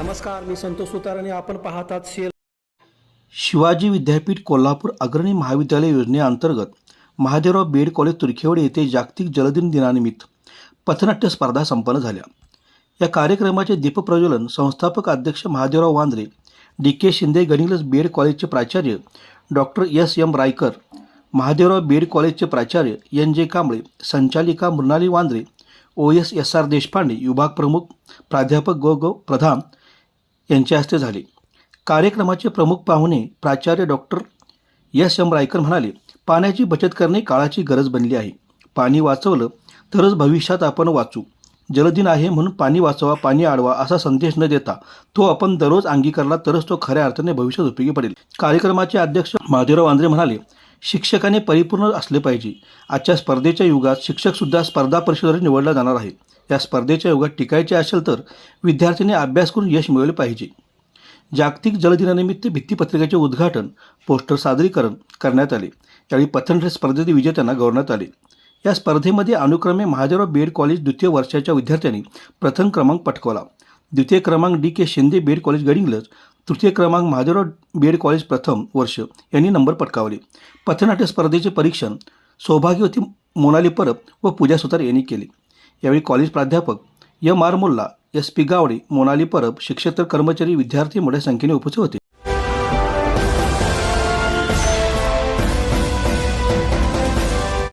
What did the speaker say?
नमस्कार मी संतोष सुतार आणि आपण पाहतात सेल शिवाजी विद्यापीठ कोल्हापूर अग्रणी महाविद्यालय योजनेअंतर्गत महादेवराव बेड कॉलेज तुर्खेवडे येथे जागतिक जलदिन दिनानिमित्त पथनाट्य स्पर्धा संपन्न झाल्या. या कार्यक्रमाचे दीपप्रज्वलन संस्थापक अध्यक्ष महादेवराव वांद्रे डी के शिंदे गणिलस बेड कॉलेजचे प्राचार्य doctor S M Raikar Mahadevrao BEd कॉलेजचे प्राचार्य एन जे कांबळे संचालिका Mrunali Wandre O S S R Deshpande विभाग प्रमुख प्राध्यापक गो गो प्रधान यांच्या हस्ते झाले. कार्यक्रमाचे प्रमुख पाहुणे प्राचार्य डॉक्टर एस एम रायकर म्हणाले पाण्याची बचत करणे काळाची गरज बनली आहे. पाणी वाचवलं तरच भविष्यात आपण वाचू. जलदिन आहे म्हणून पाणी वाचवा पाणी आडवा असा संदेश न देता तो आपण दररोज अंगीकारला तरच तो खऱ्या अर्थाने भविष्यात उपयोगी पडेल. कार्यक्रमाचे अध्यक्ष महादेवराव वांद्रे म्हणाले शिक्षकाने परिपूर्ण असले पाहिजे. आजच्या स्पर्धेच्या युगात शिक्षकसुद्धा स्पर्धा परिषदेवर निवडला जाणार आहे. या स्पर्धेच्या युगात टिकायचे असेल तर विद्यार्थ्यांनी अभ्यास करून यश मिळवले पाहिजे. जागतिक जलदिनानिमित्त भित्तीपत्रिकेचे उद्घाटन पोस्टर सादरीकरण करण्यात आले. यावेळी पथनाट्य स्पर्धेतील विजेत्यांना गौरवण्यात आले. या स्पर्धेमध्ये अनुक्रमे महादेवराव बेड कॉलेज द्वितीय वर्षाच्या विद्यार्थ्यांनी प्रथम क्रमांक पटकावला. द्वितीय क्रमांक D K Shinde BEd college Gadhinglaj तृतीय क्रमांक महादेवराव बेड कॉलेज प्रथम वर्ष यांनी नंबर पटकावले. पथनाट्य स्पर्धेचे परीक्षण सौभाग्यवती मोनाली परब व पूजा सुतार यांनी केले. यावेळी कॉलेज प्राध्यापक M R Mulla S P Gawade Monali Parab शिक्षक कर्मचारी विद्यार्थी मोठ्या संख्येने उपस्थित होते.